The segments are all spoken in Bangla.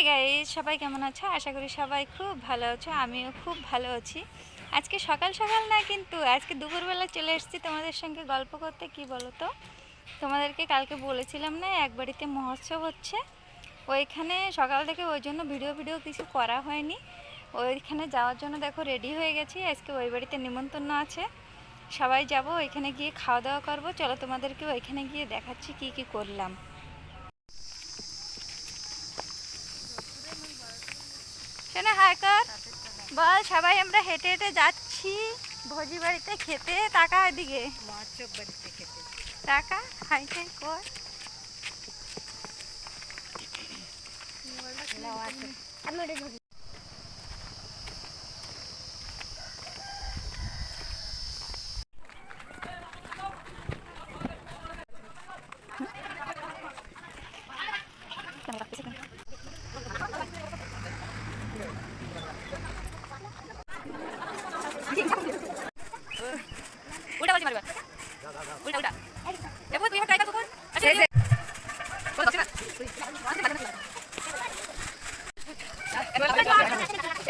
হাই গাইস, সবাই কেমন আছো? আশা করি সবাই খুব ভালো আছো, আমিও খুব ভালো আছি। আজকে সকাল সকাল না, কিন্তু আজকে দুপুরবেলা চলে এসেছি তোমাদের সঙ্গে গল্প করতে, কি বলো তো তোমাদেরকে কালকে বলেছিলাম না, এক বাড়িতে মহোৎসব হচ্ছে। ওইখানে সকাল থেকে ওই জন্য ভিডিও ভিডিও কিছু করা হয়নি। ওইখানে যাওয়ার জন্য দেখো রেডি হয়ে গেছি, আজকে ওই বাড়িতে নিমন্ত্রণ আছে। সবাই যাব, ওইখানে গিয়ে খাওয়া দাওয়া করব। চলো তোমাদেরকে ওইখানে গিয়ে দেখাচ্ছি কি কি করলাম। শোনো হাইকার। বল, সবাই আমরা হেঁটে হেঁটে যাচ্ছি। ভোজি বাড়িতে খেতে। টাকা এদিকে। টাকা? হাই হাই, কর।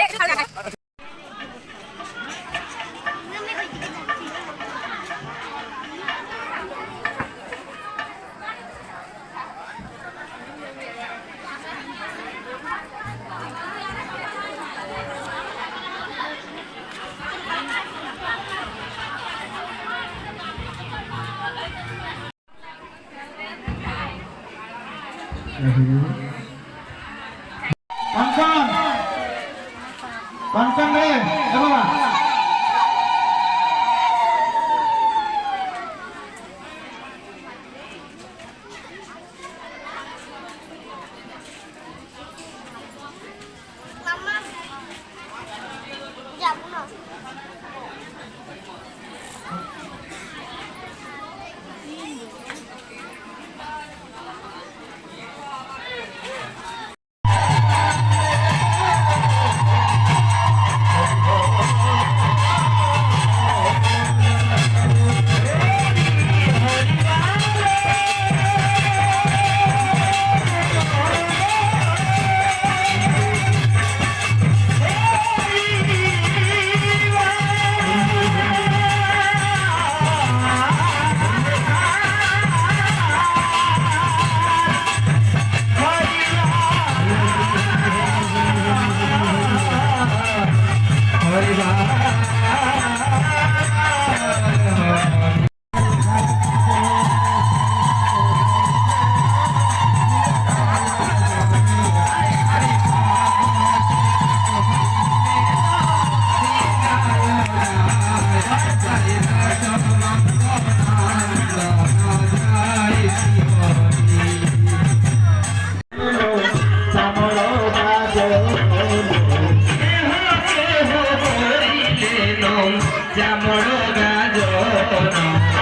好嘞好এ বাবা যাবো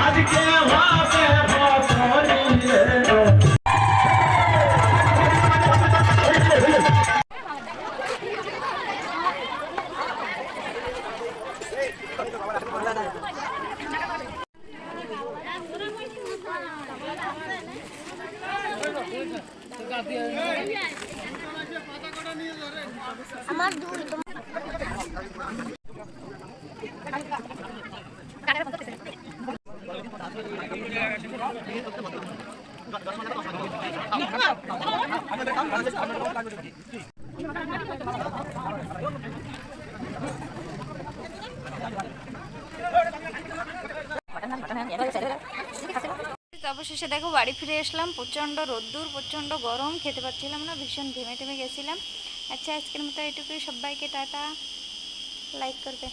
আজকে হবে ভসরিলে আমার দুই অবশেষে দেখো বাড়ি ফিরে আসলাম, প্রচণ্ড রোদ্দুর, প্রচণ্ড গরম, খেতে পাচ্ছিলাম না, ভীষণ ঘেমে টেমে গেছিলাম। আচ্ছা আজকের মতো এটুকুই সবাইকে টাটা। লাইক করবে।